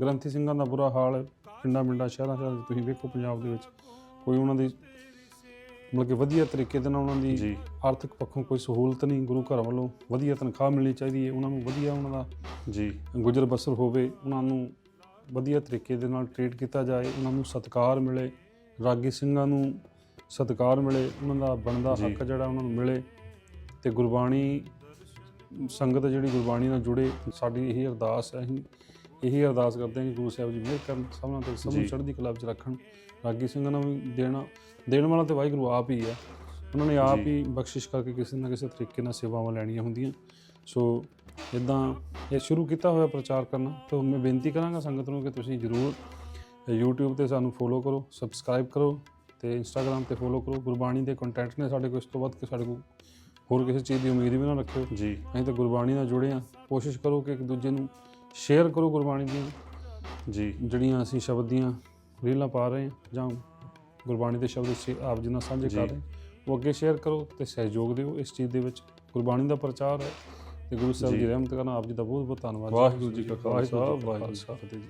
ਗ੍ਰੰਥੀ ਸਿੰਘਾਂ ਦਾ ਬੁਰਾ ਹਾਲ ਪਿੰਡਾਂ ਪਿੰਡਾਂ ਸ਼ਹਿਰਾਂ ਸ਼ਹਿਰਾਂ 'ਚ ਤੁਸੀਂ ਵੇਖੋ ਪੰਜਾਬ ਦੇ ਵਿੱਚ। ਕੋਈ ਉਹਨਾਂ ਦੀ ਮਤਲਬ ਕਿ ਵਧੀਆ ਤਰੀਕੇ ਦੇ ਨਾਲ ਉਹਨਾਂ ਦੀ ਆਰਥਿਕ ਪੱਖੋਂ ਕੋਈ ਸਹੂਲਤ ਨਹੀਂ ਗੁਰੂ ਘਰ ਵੱਲੋਂ ਵਧੀਆ ਤਨਖਾਹ ਮਿਲਣੀ ਚਾਹੀਦੀ ਹੈ ਉਹਨਾਂ ਨੂੰ ਵਧੀਆ ਉਹਨਾਂ ਦਾ ਜੀ। ਗੁਜ਼ਰ ਬਸਰ ਹੋਵੇ ਉਹਨਾਂ ਨੂੰ ਵਧੀਆ ਤਰੀਕੇ ਦੇ ਨਾਲ ਟ੍ਰੀਟ ਕੀਤਾ ਜਾਏ ਉਹਨਾਂ ਨੂੰ ਸਤਿਕਾਰ ਮਿਲੇ ਰਾਗੀ ਸਿੰਘਾਂ ਨੂੰ ਸਤਿਕਾਰ ਮਿਲੇ ਉਹਨਾਂ ਦਾ ਬਣਦਾ। ਹੱਕ ਜਿਹੜਾ ਉਹਨਾਂ ਨੂੰ ਮਿਲੇ ਤੇ ਗੁਰਬਾਣੀ ਸੰਗਤ ਜਿਹੜੀ ਗੁਰਬਾਣੀ ਨਾਲ ਜੁੜੇ ਸਾਡੀ ਇਹੀ ਅਰਦਾਸ ਹੈ ਇਹੀ ਅਰਦਾਸ ਕਰਦੇ ਹਾਂ ਕਿ ਗੁਰੂ ਸਾਹਿਬ ਜੀ ਮਿਹਰ ਕਰਨ ਸਭਨਾਂ ਤੇ ਸਭ ਨੂੰ। ਚੜ੍ਹਦੀ ਕਲਾ ਵਿੱਚ ਰੱਖਣ। ਰਾਗੀ ਸਿੰਘਾਂ ਨੂੰ ਵੀ ਦੇਣਾ ਦੇਣ ਵਾਲਾ ਤੇ ਵਾਹਿਗੁਰੂ ਆਪ ਹੀ ਹੈ ਉਹਨਾਂ ਨੇ ਆਪ। ਹੀ ਬਖਸ਼ਿਸ਼ ਕਰਕੇ ਕਿਸੇ ਨਾ ਕਿਸੇ ਤਰੀਕੇ ਨਾਲ ਸੇਵਾਵਾਂ ਲੈਣੀਆਂ ਹੁੰਦੀਆਂ। ਸੋ ਇਦਾਂ ਇਹ ਸ਼ੁਰੂ ਕੀਤਾ ਹੋਇਆ ਪ੍ਰਚਾਰ ਕਰਨਾ। ਤਾਂ ਮੈਂ ਬੇਨਤੀ ਕਰਾਂਗਾ ਸੰਗਤ ਨੂੰ ਕਿ ਤੁਸੀਂ ਜਰੂਰ YouTube ਤੇ ਸਾਨੂੰ ਫੋਲੋ ਕਰੋ ਸਬਸਕ੍ਰਾਈਬ ਕਰੋ ਤੇ Instagram ਤੇ ਫੋਲੋ ਕਰੋ। ਗੁਰਬਾਣੀ ਦੇ ਕੰਟੈਂਟ ਨੇ ਸਾਡੇ ਕੋਲ ਇਸ ਤੋਂ ਵੱਧ ਕਿ ਸਾਡੇ ਕੋਲ ਹੋਰ ਕਿਸੇ ਚੀਜ਼ ਦੀ ਉਮੀਦ ਵੀ ਨਾ ਰੱਖਿਓ। ਜੀ। ਅਸੀਂ ਤਾਂ ਗੁਰਬਾਣੀ ਨਾਲ ਜੁੜੇ ਆ ਕੋਸ਼ਿਸ਼ ਕਰੋ ਕਿ ਇੱਕ ਦੂਜੇ ਨੂੰ ਸ਼ੇਅਰ ਕਰੋ ਗੁਰਬਾਣੀ ਦੀਆਂ। ਜੀ। ਜਿਹੜੀਆਂ ਅਸੀਂ ਸ਼ਬਦ ਦੀਆਂ ਰੀਲਾਂ ਪਾ ਰਹੇ ਹਾਂ ਜਾਂ ਗੁਰਬਾਣੀ ਦੇ ਸ਼ਬਦ ਅਸੀਂ ਆਪ ਜੀ ਨਾਲ ਸਾਂਝੇ। ਕਰ ਰਹੇ ਉਹ ਅੱਗੇ ਸ਼ੇਅਰ ਕਰੋ ਤੇ ਸਹਿਯੋਗ ਦਿਓ ਇਸ ਚੀਜ਼ ਦੇ ਵਿੱਚ। ਗੁਰਬਾਣੀ ਦਾ ਪ੍ਰਚਾਰ ਹੈ ਤੇ ਗੁਰੂ ਸਾਹਿਬ ਜੀ। ਰਹਿਮਤ ਕਰਨਾ ਆਪ ਜੀ ਦਾ ਬਹੁਤ ਬਹੁਤ ਧੰਨਵਾਦ। ਵਾਹਿਗੁਰੂ ਜੀ ਕਾ ਖਾਲਸਾ, ਵਾਹਿਗੁਰੂ ਜੀ ਕੀ ਫਤਿਹ ਜੀ।